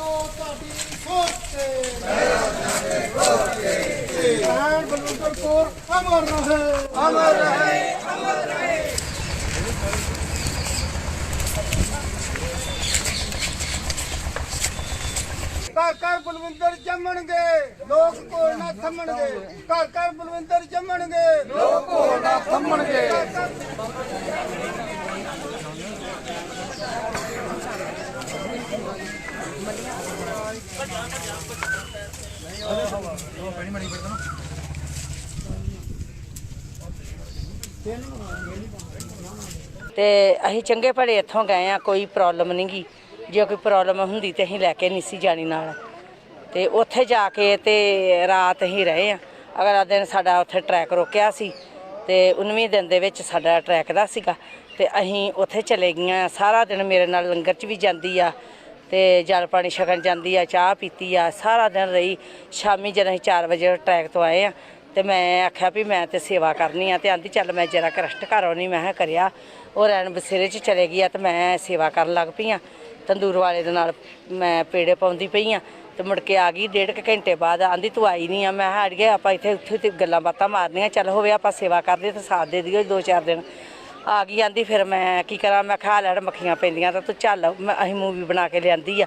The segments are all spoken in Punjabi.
ਤੋਂ ਤੁਹਾਡੀ ਸੋਚ ਮੇਰਾ ਜਾਣੇ ਕੋਟ ਭੈਣ ਬਲਵੰਤਰ ਕੌਰ ਅਮਰ ਰਹੇ ਅਮਰ ਰਹੇ ਘਰ ਘਰ ਬਲਵਿੰਦਰ ਜੰਮਣਗੇ, ਲੋਕ ਕੋਲ ਨਾ ਥੰਮਣਗੇ। ਘਰ ਘਰ ਬਲਵਿੰਦਰ ਜੰਮਣਗੇ, ਲੋਕ ਕੋਲ ਨਾ ਥੰਮਣਗੇ। ਤੇ ਅਸੀਂ ਚੰਗੇ ਭਲੇ ਇੱਥੋਂ ਗਏ ਆ, ਕੋਈ ਪ੍ਰੋਬਲਮ ਨਹੀਂ ਗੀ। ਜੇ ਕੋਈ ਪ੍ਰੋਬਲਮ ਹੁੰਦੀ ਤੇ ਅਸੀਂ ਲੈ ਕੇ ਨਹੀਂ ਸੀ ਜਾਣੀ ਨਾਲ। ਤੇ ਉੱਥੇ ਜਾ ਕੇ ਤੇ ਰਾਤ ਅਸੀਂ ਰਹੇ ਆ। ਅਗਲਾ ਦਿਨ ਸਾਡਾ ਉੱਥੇ ਟਰੈਕ ਰੋਕਿਆ ਸੀ ਤੇ 19ਵੀਂ ਦਿਨ ਦੇ ਵਿੱਚ ਸਾਡਾ ਟਰੈਕ ਦਾ ਸੀਗਾ। ਤੇ ਅਸੀਂ ਉੱਥੇ ਚਲੇ ਗਈਆਂ ਸਾਰਾ ਦਿਨ ਮੇਰੇ ਨਾਲ ਲੰਗਰ 'ਚ ਵੀ ਜਾਂਦੀ ਆ। ਤੇ ਜਲ ਪਾਣੀ ਛਕਣ ਜਾਂਦੀ ਆ, ਚਾਹ ਪੀਤੀ ਆ, ਸਾਰਾ ਦਿਨ ਰਹੀ। ਸ਼ਾਮੀ ਜਦੋਂ ਅਸੀਂ 4 ਵਜੇ ਟਰੈਕ ਤੋਂ ਆਏ ਆ, ਤੇ ਮੈਂ ਆਖਿਆ ਵੀ ਮੈਂ ਤੇ ਸੇਵਾ ਕਰਨੀ ਆ, ਤੇ ਆਂਦੀ ਚੱਲ ਮੈਂ ਜਰਾ ਕਰਸ਼ਟ ਘਰ ਆਉਣੀ ਮੈਂ ਕਿਹਾ ਕਰਿਆ। ਉਹ ਰੈਣ ਬਸੇਰੇ 'ਚ ਚਲੇ ਗਈ ਆ, ਤੇ ਮੈਂ ਸੇਵਾ ਕਰਨ ਲੱਗ ਪਈ ਆ। ਤੰਦੂਰ ਵਾਲੇ ਦੇ ਨਾਲ ਮੈਂ ਪੇੜੇ ਪਾਉਂਦੀ ਪਈ ਆ, ਤੇ ਮੁੜ ਕੇ ਆ ਗਈ ਡੇਢ ਕੁ ਘੰਟੇ ਬਾਅਦ, ਆਂਦੀ ਤੂੰ ਆਈ ਨਹੀਂ ਆ। ਮੈਂ ਕਿਹਾ ਅੜੀਏ ਆਪਾਂ ਇੱਥੇ ਉੱਥੇ ਤੇ ਗੱਲਾਂ ਬਾਤਾਂ ਮਾਰਨੀਆਂ, ਚੱਲ ਹੋਵੇ ਆਪਾਂ ਸੇਵਾ ਕਰਦੇ ਤੇ ਸਾਥ ਦੇ ਦਿਓ ਦੋ ਚਾਰ ਦਿਨ। ਆ ਗਈ, ਆਂਦੀ ਫਿਰ ਮੈਂ ਕੀ ਕਰਾਂ, ਮੈਂ ਖਾ ਲੈਣ ਮੱਖੀਆਂ ਪੈਂਦੀਆਂ ਤਾਂ ਤੂੰ ਚੱਲ, ਮੈਂ- ਅਸੀਂ ਮੂਵੀ ਬਣਾ ਕੇ ਲਿਆਂਦੀ ਆ।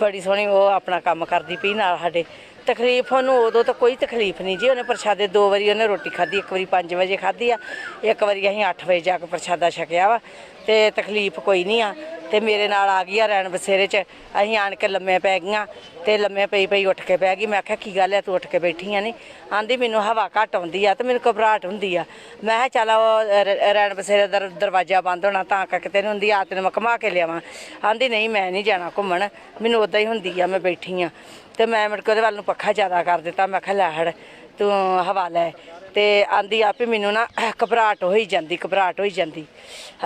ਬੜੀ ਸੋਹਣੀ ਉਹ ਆਪਣਾ ਕੰਮ ਕਰਦੀ ਪਈ ਨਾਲ ਸਾਡੇ। ਤਕਲੀਫ ਉਹਨੂੰ, ਉਦੋਂ ਤਾਂ ਕੋਈ ਤਕਲੀਫ ਨਹੀਂ ਜੀ। ਉਹਨੇ ਪ੍ਰਸ਼ਾਦੇ ਦੋ ਵਾਰੀ ਉਹਨੇ ਰੋਟੀ ਖਾਧੀ, ਇੱਕ ਵਾਰੀ 5 ਵਜੇ ਖਾਧੀ ਆ। ਇੱਕ ਵਾਰੀ ਅਸੀਂ 8 ਵਜੇ ਜਾ ਕੇ ਪ੍ਰਸ਼ਾਦਾ ਛਕਿਆ ਵਾ। ਤੇ ਤਕਲੀਫ ਕੋਈ ਨਹੀਂ ਆ। ਤੇ ਮੇਰੇ ਨਾਲ ਆ ਗਈ ਆ ਰੈਣ ਬਸੇਰੇ 'ਚ। ਅਸੀਂ ਆਣ ਕੇ ਲੰਮੇ ਪੈ ਗਈਆਂ। ਤੇ ਲੰਮੇ ਪਈ ਪਈ ਉੱਠ ਕੇ ਪੈ ਗਈ। ਮੈਂ ਆਖਿਆ, ਕੀ ਗੱਲ ਹੈ ਤੂੰ ਉੱਠ ਕੇ ਬੈਠੀ ਆ ਨਹੀਂ ਆਂਦੀ, ਮੈਨੂੰ ਹਵਾ ਘੱਟ ਆਉਂਦੀ ਆ ਤੇ ਮੈਨੂੰ ਘਬਰਾਹਟ ਹੁੰਦੀ ਆ। ਮੈਂ ਕਿਹਾ, ਚੱਲ ਉਹ ਰੈਣ ਬਸੇਰੇ ਦਾ ਦਰਵਾਜ਼ਾ ਬੰਦ ਹੋਣਾ, ਤਾਂ ਕਰਕੇ ਤੈਨੂੰ ਹੁੰਦੀ ਆ ਤੈਨੂੰ ਮੈਂ ਘੁਮਾ ਕੇ ਲਿਆਵਾਂ। ਆਂਦੀ, ਨਹੀਂ, ਮੈਂ ਨਹੀਂ ਜਾਣਾ ਘੁੰਮਣ। ਮੈਨੂੰ ਉਦਾਂ ਹੀ ਹੁੰਦੀ ਆ, ਮੈਂ ਬੈਠੀ ਆ। ਤੇ ਮੈਂ ਮੁੜ ਕੇ ਉਹਦੇ ਵੱਲ ਨੂੰ ਪੱਖਾ ਜ਼ਿਆਦਾ ਕਰ ਦਿੱਤਾ। ਮੈਂ ਕਿਹਾ ਲੈ ਹੜ ਤੂੰ ਹਵਾ ਲੈ। ਤੇ ਆਂਦੀ ਆਪੇ ਮੈਨੂੰ ਨਾ ਘਬਰਾਹਟ ਹੋਈ ਜਾਂਦੀ ਘਬਰਾਹਟ ਹੋਈ ਜਾਂਦੀ।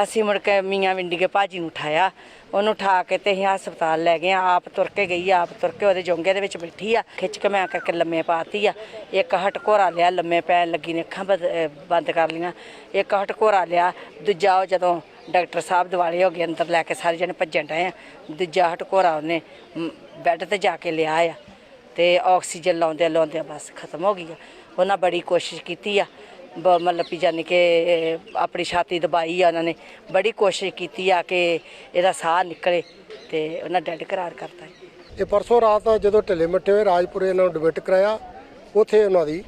ਅਸੀਂ ਮੁੜ ਕੇ ਮੀਆਂ ਵਿੰਡੀਗੇ ਭਾਜੀ ਨੂੰ ਉਠਾਇਆ। ਉਹਨੂੰ ਉਠਾ ਕੇ ਤੇ ਅਸੀਂ ਹਸਪਤਾਲ ਲੈ ਗਏ ਆ। ਆਪ ਤੁਰ ਕੇ ਗਈ ਆ, ਆਪ ਤੁਰ ਕੇ ਉਹਦੇ ਜੋਂਗੇ ਦੇ ਵਿੱਚ ਬੈਠੀ ਆ। ਖਿੱਚ ਕੇ ਮੈਂ ਕਰਕੇ ਲੰਮੇ ਪਾਤੀ ਆ। ਇੱਕ ਹਟਕੋਰਾ ਲਿਆ ਲੰਮੇ ਪੈਣ ਲੱਗੀ ਨੇ ਅੱਖਾਂ ਬੰਦ- ਬੰਦ ਕਰ ਲੀਆਂ ਇੱਕ ਹਟਕੋਰਾ ਲਿਆ। ਦੂਜਾ ਉਹ ਜਦੋਂ ਡਾਕਟਰ ਸਾਹਿਬ ਦਿਵਾਲੇ ਹੋ ਗਏ, ਅੰਦਰ ਲੈ ਕੇ ਸਾਰੇ ਜਣੇ ਭੱਜਣ ਡਏ ਆ। ਦੂਜਾ ਹਟਕੋਰਾ ਉਹਨੇ ਬੈੱਡ ਤੇ ਜਾ ਕੇ ਲਿਆ ਆ ਤੇ ਆਕਸੀਜਨ ਲਾਉਂਦੇ ਲਾਉਂਦੇ ਬਸ ਖਤਮ ਹੋ ਗਈ ਆ। ਉਹਨਾਂ ਬੜੀ ਕੋਸ਼ਿਸ਼ ਕੀਤੀ ਆ, ਬ- ਮਤਲਬ ਵੀ ਜਾਨੀ ਕਿ ਆਪਣੀ ਛਾਤੀ ਦਬਾਈ ਆ ਉਹਨਾਂ ਨੇ। ਬੜੀ ਕੋਸ਼ਿਸ਼ ਕੀਤੀ ਆ ਕਿ ਇਹਦਾ ਸਾਹ ਨਿਕਲੇ ਤੇ ਉਹਨਾਂ ਡੈਡ ਕਰਾਰ ਕਰਤਾ। ਇਹ ਪਰਸੋਂ ਰਾਤ ਜਦੋਂ ਢਿੱਲੇ ਮੱਠੇ ਹੋਏ ਰਾਜਪੁਰੇ ਇਹਨਾਂ ਨੂੰ ਐਡਮਿਟ ਕਰਾਇਆ, ਉੱਥੇ ਉਹਨਾਂ ਦੀ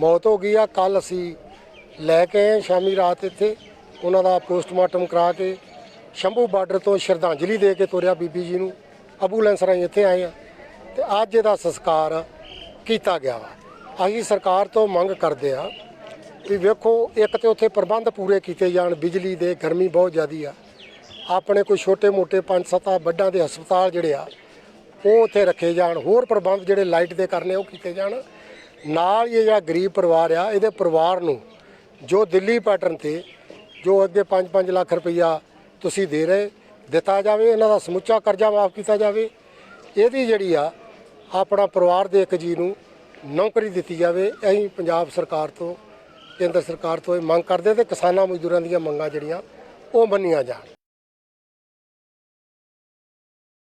ਮੌਤ ਹੋ ਗਈ ਆ। ਕੱਲ ਅਸੀਂ ਲੈ ਕੇ ਆਏ ਸ਼ਾਮੀ ਰਾਤ ਇੱਥੇ। ਉਹਨਾਂ ਦਾ ਪੋਸਟਮਾਰਟਮ ਕਰਾ ਕੇ ਸ਼ੰਭੂ ਬਾਰਡਰ ਤੋਂ ਸ਼ਰਧਾਂਜਲੀ ਦੇ ਕੇ ਤੋਰਿਆ ਬੀਬੀ ਜੀ ਨੂੰ। ਐਂਬੂਲੈਂਸ ਰਾਹੀਂ ਇੱਥੇ ਆਏ ਆ ਤੇ ਅੱਜ ਇਹਦਾ ਸੰਸਕਾਰ ਕੀਤਾ ਗਿਆ ਵਾ। ਅਸੀਂ ਸਰਕਾਰ ਤੋਂ ਮੰਗ ਕਰਦੇ ਆ ਵੀ ਵੇਖੋ, ਇੱਕ ਤੇ ਉੱਥੇ ਪ੍ਰਬੰਧ ਪੂਰੇ ਕੀਤੇ ਜਾਣ, ਬਿਜਲੀ ਦੇ, ਗਰਮੀ ਬਹੁਤ ਜ਼ਿਆਦੀ ਆ। ਆਪਣੇ ਕੋਈ ਛੋਟੇ-ਮੋਟੇ ਪੰਜ ਸੱਤਾ ਵੱਡਾਂ ਦੇ ਹਸਪਤਾਲ ਜਿਹੜੇ ਆ, ਉਹ ਉੱਥੇ ਰੱਖੇ ਜਾਣ। ਹੋਰ ਪ੍ਰਬੰਧ ਜਿਹੜੇ ਲਾਈਟ ਦੇ ਕਰਨੇ, ਉਹ ਕੀਤੇ ਜਾਣ। ਨਾਲ ਹੀ ਇਹ ਜਿਹੜਾ ਗਰੀਬ ਪਰਿਵਾਰ ਆ, ਇਹਦੇ ਪਰਿਵਾਰ ਨੂੰ ਜੋ ਦਿੱਲੀ ਪੈਟਰਨ ਤੇ ਜੋ ਅੱਗੇ 5-5 ਲੱਖ ਰੁਪਈਆ ਤੁਸੀਂ ਦੇ ਰਹੇ, ਦਿੱਤਾ ਜਾਵੇ, ਇਹਨਾਂ ਦਾ ਸਮੁੱਚਾ ਕਰਜ਼ਾ ਮਾਫ ਕੀਤਾ ਜਾਵੇ। ਇਹਦੀ ਜਿਹੜੀ ਆ, ਆਪਣਾ ਪਰਿਵਾਰ ਦੇ ਇੱਕ ਜੀ ਨੂੰ ਨੌਕਰੀ ਦਿੱਤੀ ਜਾਵੇ। ਅਸੀਂ ਪੰਜਾਬ ਸਰਕਾਰ ਤੋਂ, ਕੇਂਦਰ ਸਰਕਾਰ ਤੋਂ ਇਹ ਮੰਗ ਕਰਦੇ ਤੇ ਕਿਸਾਨਾਂ ਮਜ਼ਦੂਰਾਂ ਦੀਆਂ ਮੰਗਾਂ ਜਿਹੜੀਆਂ, ਉਹ ਮੰਨੀਆਂ ਜਾਣ।